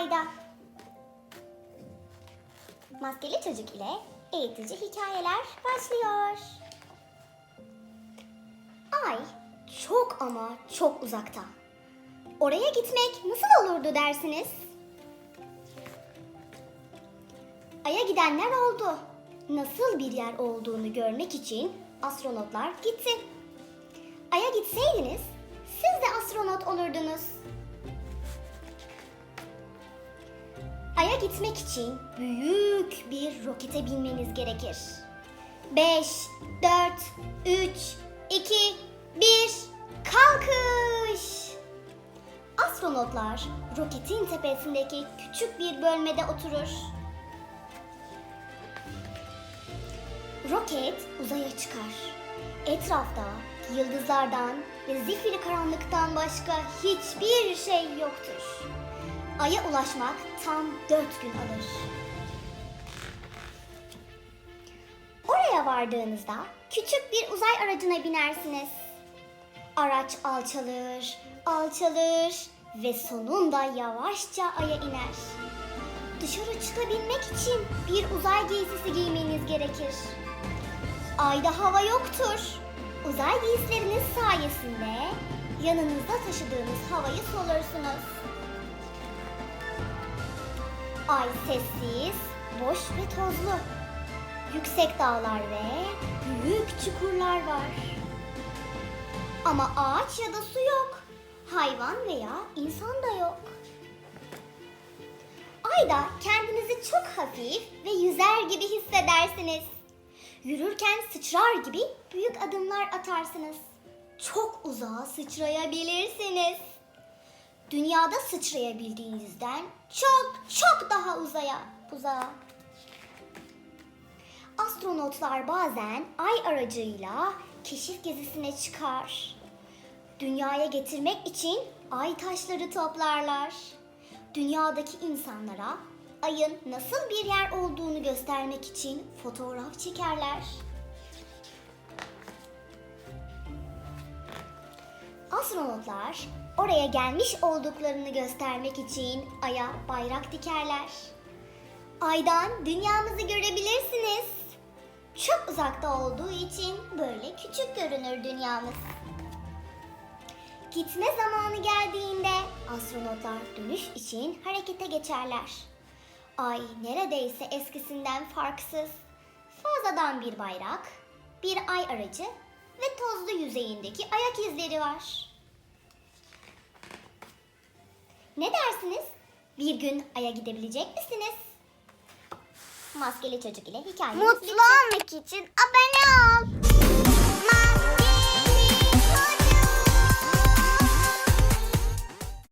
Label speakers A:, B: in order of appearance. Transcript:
A: Ayda. Maskeli Çocuk ile eğitici hikayeler başlıyor. Ay çok ama çok uzakta. Oraya gitmek nasıl olurdu dersiniz? Ay'a gidenler oldu. Nasıl bir yer olduğunu görmek için astronotlar gitti. Ay'a gitseydiniz siz de astronot olurdunuz. Gitmek için büyük bir rokete binmeniz gerekir. 5, 4, 3, 2, 1, kalkış! Astronotlar roketin tepesindeki küçük bir bölmede oturur. Roket uzaya çıkar. Etrafta yıldızlardan ve zifiri karanlıktan başka hiçbir şey yoktur. Ay'a ulaşmak tam dört gün alır. Oraya vardığınızda küçük bir uzay aracına binersiniz. Araç alçalır, alçalır ve sonunda yavaşça Ay'a iner. Dışarı çıkabilmek için bir uzay giysisi giymeniz gerekir. Ayda hava yoktur. Uzay giysileriniz sayesinde yanınızda taşıdığınız havayı solursunuz. Ay sessiz, boş ve tozlu. Yüksek dağlar ve büyük çukurlar var. Ama ağaç ya da su yok. Hayvan veya insan da yok. Ayda kendinizi çok hafif ve yüzer gibi hissedersiniz. Yürürken sıçrar gibi büyük adımlar atarsınız. Çok uzağa sıçrayabilirsiniz. Dünyada sıçrayabildiğinizden çok çok daha uzaya, uzağa. Astronotlar bazen ay aracıyla keşif gezisine çıkar. Dünyaya getirmek için ay taşları toplarlar. Dünyadaki insanlara ayın nasıl bir yer olduğunu göstermek için fotoğraf çekerler. Astronotlar oraya gelmiş olduklarını göstermek için aya bayrak dikerler. Aydan dünyamızı görebilirsiniz. Çok uzakta olduğu için böyle küçük görünür dünyamız. Gitme zamanı geldiğinde astronotlar dönüş için harekete geçerler. Ay neredeyse eskisinden farksız. Fazladan bir bayrak, bir ay aracı ve tozlu yüzeyindeki ayak izleri var. Ne dersiniz? Bir gün aya gidebilecek misiniz? Maskeli çocuk ile hikayemiz
B: Mutlu olmak için abone ol.